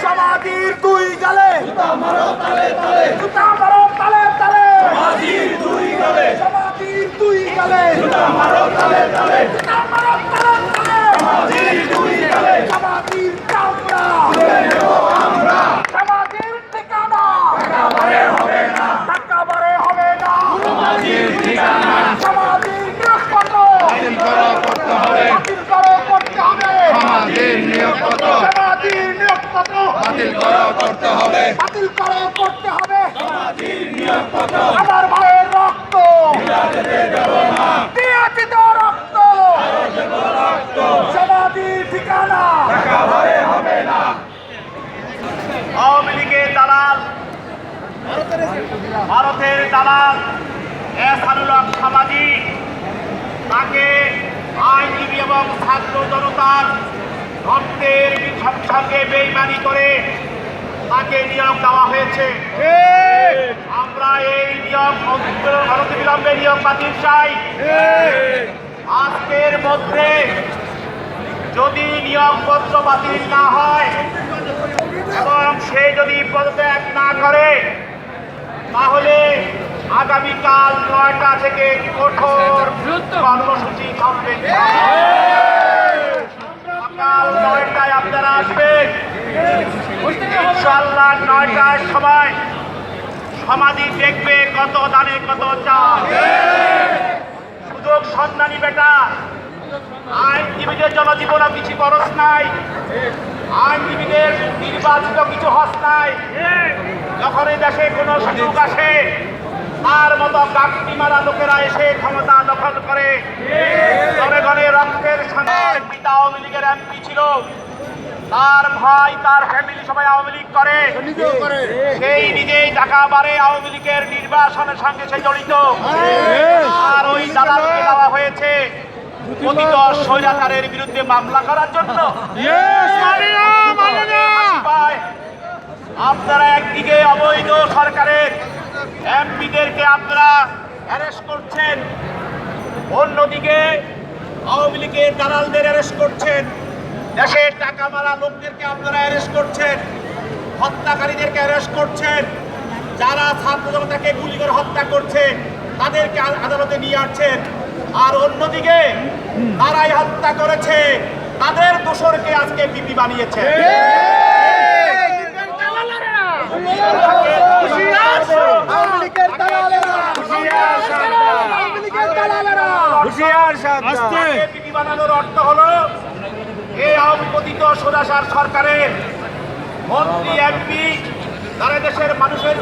সমাধির দুই গালে জুতা মারো তালে তালে জুতা মারো তালে তালে সমাধির দুই গালে সমাধির দুই গালে জুতা মারো তালে তালে তালে সমাধির দুই গালে সমাধির চামড়া তুলে নেব আমরা সমাধির ঠিকানা টাকা বারে হবে না টাকা বারে হবে না সমাধির ঠিকানা সমাধির নিয়োগপত্র বাতিল করো করতে হবে বাতিল করো করতে হবে সমাধির নিয়োগপত্র সমাধির নিয়োগপত্র বাতিল করো করতে হবে বাতিল করো করতে হবে। আমার ভাইয়ের রক্ত। রক্ত। সমাধির ঠিকানা। আওয়ামী লীগের দালাল, ভারতের দালাল এসানুল হক সামাজিক তাকে আইনজীবী এবং ছাত্র জনতার রক্তের সঙ্গে বেইমানি করে তাকে নিয়োগ দেওয়া হয়েছে। আমরা এই নিয়ম নিয়োগ অনতিবিলম্বে নিয়োগ বাতিল চাই। আজকের মধ্যে যদি নিয়োগপত্র বাতিল না হয় এবং সে যদি পদত্যাগ না করে তাহলে আগামীকাল নয়টা থেকে কঠোর কর্মসূচি থাকবে সকাল নয়টায় আপনারা আসবেন। ইনশাল্লাহ নয়টার সময় সমাধি দেখবে কত দানে কত চাল সুযোগ সন্ধানী বেটা। আইনজীবীদের জনজীবন কিছু খরচ নাই। আইনজীবীদের নির্বাচিত কিছু হস নাই। যখন দেশে কোনো সুযোগ আসে, তার মতো গাছটি মারা লোকেরা এসে ক্ষমতা দখল করে। জনগণে রক্তের সঙ্গে পিতা আওয়ামী লীগের এমপি ছিল। তার ভাই তার ফ্যামিলি সবাই আওয়ামী লীগ করে। সেই নিজেই টাকা বাড়ে আওয়ামী লীগের নির্বাচনের সঙ্গে সে জড়িত। আর ওই দালালকে দেওয়া হয়েছে কথিত স্বৈরাচারের বিরুদ্ধে মামলা করার জন্য। ভাই, আপনারা একদিকে অবৈধ সরকারের এমপিদেরকে আপনারা অ্যারেস্ট করছেন অন্যদিকে আওয়ামী লীগের দালালদের অ্যারেস্ট করছেন। দেশের টাকা মারা লোকদেরকে আপনারা অ্যারেস্ট করছেন হত্যাকারীদেরকে অ্যারেস্ট করছেন যারা ছাত্র জনতাকে গুলি করে হত্যা করছে তাদেরকে আদালতে নিয়ে আসছেন। আর অন্যদিকে তারাই হত্যা করেছে তাদের দোষরকে আজকে বিপি বানিয়েছে। বানানোর অর্থ হলো পতিত সোজাসার সরকারের মন্ত্রী এমপি তারা দেশের মানুষের